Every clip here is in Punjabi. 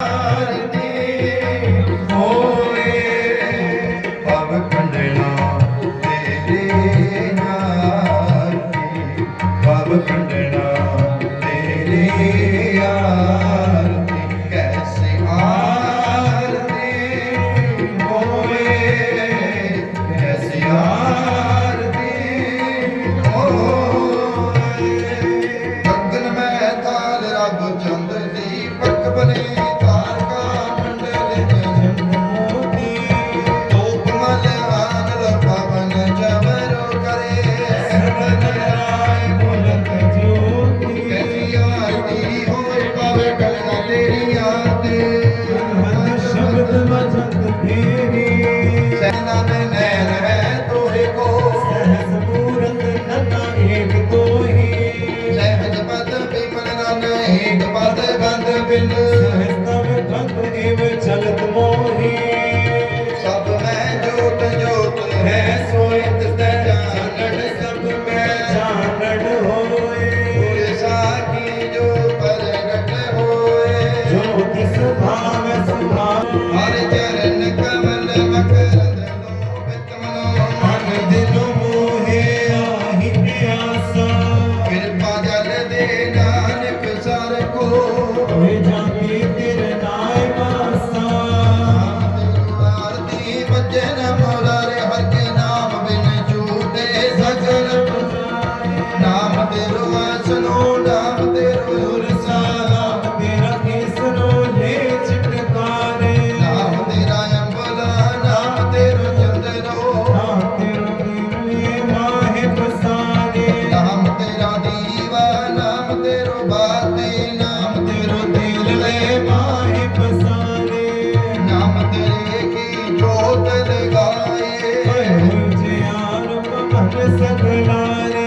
Hare बद गंद बिन सहतम गंद एव चलत मोही सगलारे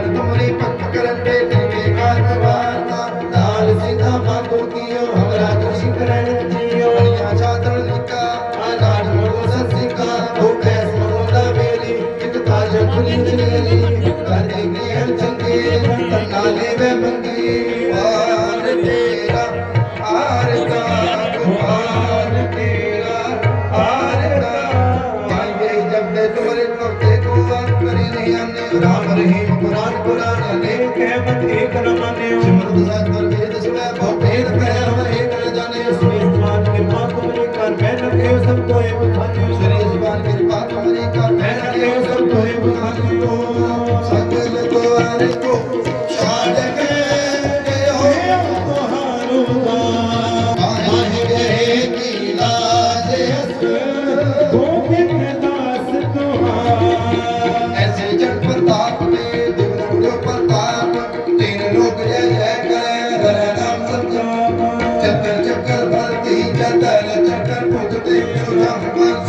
ਜਗਤ ਮੁਨੀ ਪੰਥ ਕਰਨ ਤੇ ਤਿਨਕੇ ਕਾਰਨ ਵਾਰਤਾ ਲਾਲ ਸਿੰਘਾ ਮਾਗੋ ਕੀਓ ਹਮਰਾ ਤੁਸੀਂ ਕਰਨ ਜੀਓ ਅਣੀਆਂ ਚਾਤਣ ਲਿਕਾ ਆਨਾਰ ਮੋਗੋ ਸਸਿਕਾ ਹੋ ਕੈਸ ਮੋਗੋ ਦਾ ਮੇਲੀ ਇੱਕ ਤਾਜ ਖੁਨਿੰਦ ਮੇਲੀ ਕਰਦੇ ਕੀ ਹਮ ਚੰਗੇ ਤੰਨਾ ਲੈਵੇ ਮੰਗੀ ਵਾਰ ਤੇਰਾ, ਆਰ ਦਾ ਗੁਹਾਰ ਤੇਰਾ। ਗੁਨਾ ਨ ਲੇਖੇ ਬਠੇਕ ਨ ਮੰਨਿਓ ਸਿਮਰਤ ਸਤਿਗੁਰ ਵੇਦ ਸੁਣੈ ਭਉ ਭੇਦ ਪਹਿ ਹੋਏ ਕਰ ਜਾਣਿਓ ਸ੍ਰੀ ਸਵਾਨ ਕਿਰਪਾ ਤੁਮਰੀ ਕਰ ਮੈਂ ਰਖਿਓ ਸਭ ਤੋਏ ਬੁਝਾਨਿਓ ਸ੍ਰੀ ਸਵਾਨ ਕਿਰਪਾ ਤੁਮਰੀ ਕਰ ਮੈਂ ਰਖਿਓ ਸਭ ਤੋਏ ਬੁਝਾਨਿਓ ਸਕਲ ਕੋ ਅਰਿ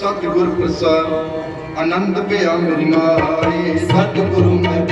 ਸਤਿਗੁਰ ਪ੍ਰਸਾਦ ਆਨੰਦ ਭਇਆ ਮੇਰੀ ਮਾਏ। ਸਤਿਗੁਰੂ ਮੈਂ